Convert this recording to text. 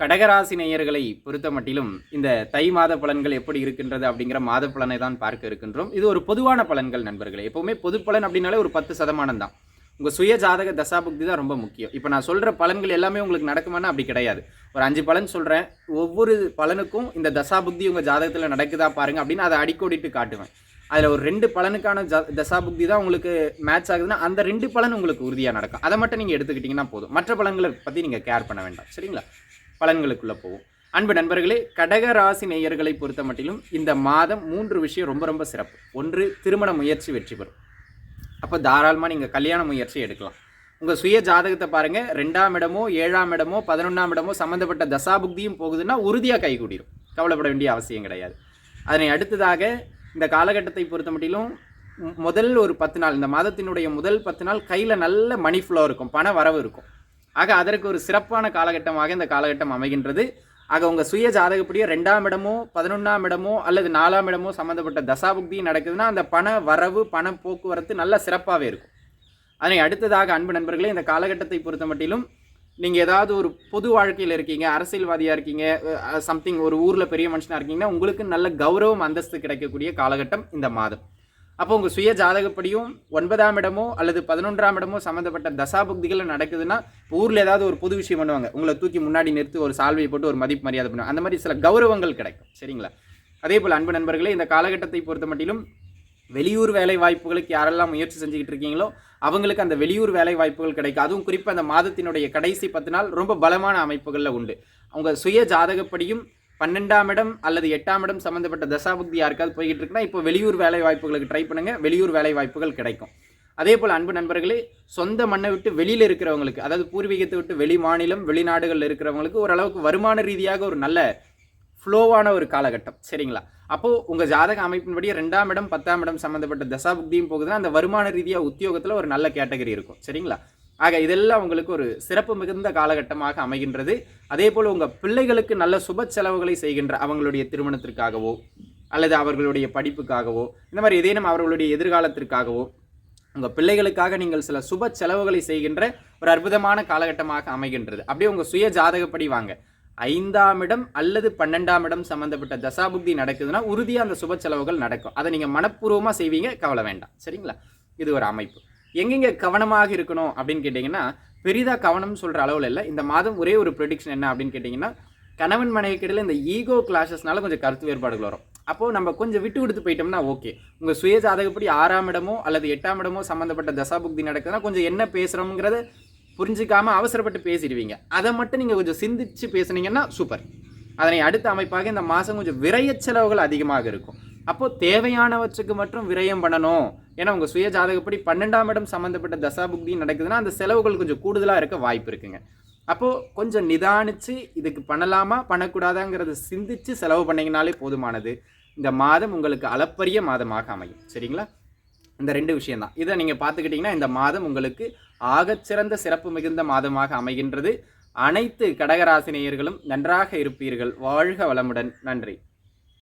கடகராசி நேயர்களை பொறுத்த மட்டிலும் இந்த தை மாத பலன்கள் எப்படி இருக்கின்றது அப்படிங்கிற மாத பலனை தான் பார்க்க இருக்கின்றோம். இது ஒரு பொதுவான பலன்கள் நண்பர்களே. எப்பவுமே பொது பலன் அப்படின்னாலே ஒரு பத்து சதமானம் தான். உங்கள் சுய ஜாதக தசாபுக்தி தான் ரொம்ப முக்கியம். இப்போ நான் சொல்கிற பலன்கள் எல்லாமே உங்களுக்கு நடக்குமானா அப்படி கிடையாது. ஒரு அஞ்சு பலன் சொல்கிறேன் ஒவ்வொரு பலனுக்கும் இந்த தசாபுக்தி உங்கள் ஜாதகத்தில் நடக்குதா பாருங்கள் அப்படின்னு அதை அடிக்கோடிட்டு காட்டுவேன். அதில் ஒரு ரெண்டு பலனுக்கான ஜ தசாபுக்தி தான் உங்களுக்கு மேட்ச் ஆகுதுன்னா அந்த ரெண்டு பலன் உங்களுக்கு உறுதியாக நடக்கும். அதை மட்டும் நீங்கள் எடுத்துக்கிட்டிங்கன்னா போதும். மற்ற பலன்களை பற்றி நீங்கள் கேர் பண்ண வேண்டாம். சரிங்களா? பலன்களுக்குள்ளே போவோம் அன்பு நண்பர்களே கடக ராசி நேயர்களை பொறுத்த மட்டிலும் இந்த மாதம் மூன்று விஷயம் ரொம்ப ரொம்ப சிறப்பு. ஒன்று திருமண முயற்சி வெற்றி பெறும். அப்போ தாராளமாக நீங்கள் கல்யாண முயற்சி எடுக்கலாம். உங்கள் சுய ஜாதகத்தை பாருங்கள் ரெண்டாம் இடமோ ஏழாம் இடமோ பதினொன்றாம் இடமோ சம்மந்தப்பட்ட தசாபுக்தியும் போகுதுன்னா உறுதியாக கைகூடிடும் கவலைப்பட வேண்டிய அவசியம் கிடையாது. அதனை அடுத்ததாக இந்த காலகட்டத்தை பொறுத்த மட்டிலும் முதல் ஒரு பத்து நாள் இந்த மாதத்தினுடைய முதல் பத்து நாள் கையில் நல்ல மணி ஃப்ளோ இருக்கும். பண வரவு இருக்கும். ஆக அதற்கு ஒரு சிறப்பான காலகட்டமாக இந்த காலகட்டம் அமைகின்றது. ஆக உங்கள் சுய ஜாதகப்படியோ ரெண்டாம் இடமோ பதினொன்றாம் இடமோ அல்லது நாலாம் இடமோ சம்மந்தப்பட்ட தசாபுக்தி நடக்குதுன்னா அந்த பண வரவு பண போக்குவரத்து நல்ல சிறப்பாகவே இருக்கும். அதனை அடுத்ததாக அன்பு நண்பர்களே இந்த காலகட்டத்தை பொறுத்த மட்டிலும் நீங்கள் ஏதாவது ஒரு பொது வாழ்க்கையில் இருக்கீங்க அரசியல்வாதியாக இருக்கீங்க சம்திங் ஒரு ஊரில் பெரிய மனுஷனாக இருக்கீங்கன்னா உங்களுக்கு நல்ல கௌரவம் அந்தஸ்து கிடைக்கக்கூடிய காலகட்டம் இந்த மாதம். அப்போ உங்கள் சுய ஜாதகப்படியும் ஒன்பதாம் இடமோ அல்லது பதினொன்றாம் இடமோ சம்மந்தப்பட்ட தசாபுக்திகள் நடக்குதுன்னா ஊரில் ஏதாவது ஒரு பொது விஷயம் பண்ணுவாங்க. உங்களை தூக்கி முன்னாடி நிறுத்தி ஒரு சால்வை போட்டு ஒரு மதிப்பு மரியாதை பண்ணுவாங்க. அந்த மாதிரி சில கௌரவங்கள் கிடைக்கும். சரிங்களா? அதே போல் அன்பு நண்பர்களே இந்த காலகட்டத்தை பொறுத்த மட்டிலும் வெளியூர் வேலை வாய்ப்புகளுக்கு யாரெல்லாம் முயற்சி செஞ்சுக்கிட்டு இருக்கீங்களோ அவங்களுக்கு அந்த வெளியூர் வேலை வாய்ப்புகள் கிடைக்கும். அதுவும் குறிப்பாக அந்த மாதத்தினுடைய கடைசி பத்து நாள் ரொம்ப பலமான அமைப்புகளில் உண்டு. அவங்க சுய ஜாதகப்படியும் பன்னெண்டாம் இடம் அல்லது எட்டாம் இடம் சம்மந்தப்பட்ட தசாபக்தி யாருக்காவது போய்கிட்டு இருக்குன்னா இப்போ வெளியூர் வேலை வாய்ப்புகளுக்கு ட்ரை பண்ணுங்கள் வெளியூர் வேலை வாய்ப்புகள் கிடைக்கும். அதே போல் அன்பு நண்பர்களே சொந்த மண்ணை விட்டு வெளியில் இருக்கிறவங்களுக்கு அதாவது பூர்வீகத்தை விட்டு வெளி மாநிலம் வெளிநாடுகளில் இருக்கிறவங்களுக்கு ஓரளவுக்கு வருமான ரீதியாக ஒரு நல்ல ஃப்ளோவான ஒரு காலகட்டம். சரிங்களா? அப்போது உங்கள் ஜாதக அமைப்பின்படி ரெண்டாம் இடம் பத்தாம் இடம் சம்மந்தப்பட்ட தசாபுக்தியும் போகுதுன்னா அந்த வருமான ரீதியாக உத்தியோகத்தில் ஒரு நல்ல கேட்டகரி இருக்கும். சரிங்களா? ஆக இதெல்லாம் உங்களுக்கு ஒரு சிறப்பு மிகுந்த காலகட்டமாக அமைகின்றது. அதே போல் உங்கள் பிள்ளைகளுக்கு நல்ல சுப செலவுகளை செய்கின்ற அவங்களுடைய திருமணத்திற்காகவோ அல்லது அவர்களுடைய படிப்புக்காகவோ இந்த மாதிரி ஏதேனும் அவர்களுடைய எதிர்காலத்திற்காகவோ உங்கள் பிள்ளைகளுக்காக நீங்கள் சில சுப செலவுகளை செய்கின்ற ஒரு அற்புதமான காலகட்டமாக அமைகின்றது. அப்படியே உங்கள் சுய ஜாதகப்படி வாங்க. ஐந்தாம் இடம் அல்லது பன்னெண்டாம் இடம் சம்மந்தப்பட்ட தசாபுக்தி நடக்குதுன்னா உறுதியாக அந்த சுப செலவுகள் நடக்கும். அதை நீங்கள் மனப்பூர்வமாக செய்வீங்க கவலை வேண்டாம். சரிங்களா? இது ஒரு அமைப்பு. எங்கெங்கே கவனமாக இருக்கணும் அப்படின்னு கேட்டிங்கன்னா பெரிதாக கவனம் சொல்கிற அளவில் இல்லை. இந்த மாதம் ஒரே ஒரு ப்ரெடிக்ஷன் என்ன அப்படின்னு கேட்டிங்கன்னா கணவன் மனைவிக்கிடையில் இந்த ஈகோ கிளாஷஸ்னால கொஞ்சம் கருத்து வேறுபாடுகள் வரும். அப்போது நம்ம கொஞ்சம் விட்டு கொடுத்து போயிட்டோம்னா ஓகே. உங்கள் சுய ஜாதகப்படி ஆறாம் இடமோ அல்லது எட்டாம் இடமோ சம்மந்தப்பட்ட தசாபுக்தி நடக்குதுன்னா கொஞ்சம் என்ன பேசுகிறோங்கிறத புரிஞ்சிக்காமல் அவசரப்பட்டு பேசிடுவீங்க. அதை மட்டும் நீங்கள் கொஞ்சம் சிந்திச்சு பேசுனீங்கன்னா சூப்பர். அதனை அடுத்த அமைப்பாக இந்த மாதம் கொஞ்சம் விரைய செலவுகள் அதிகமாக இருக்கும். அப்போது தேவையானவற்றுக்கு மட்டும் விரயம் பண்ணணும். ஏன்னா உங்கள் சுய ஜாதகப்படி பன்னெண்டாம் இடம் சம்மந்தப்பட்ட தசாபுக்தி நடக்குதுன்னா அந்த செலவுகள் கொஞ்சம் கூடுதலாக இருக்க வாய்ப்பு இருக்குங்க. அப்போது கொஞ்சம் நிதானித்து இதுக்கு பண்ணலாமா? பண்ணக்கூடாதாங்கிறத சிந்தித்து செலவு பண்ணிங்கனாலே போதுமானது. இந்த மாதம் உங்களுக்கு அளப்பரிய மாதமாக அமையும். சரிங்களா? இந்த ரெண்டு விஷயம்தான். இதை நீங்கள் பார்த்துக்கிட்டிங்கன்னா இந்த மாதம் உங்களுக்கு ஆகச்சிறந்த சிறப்பு மிகுந்த மாதமாக அமைகின்றது. அனைத்து கடகராசினியர்களும் நன்றாக இருப்பீர்கள். வாழ்க வளமுடன். நன்றி.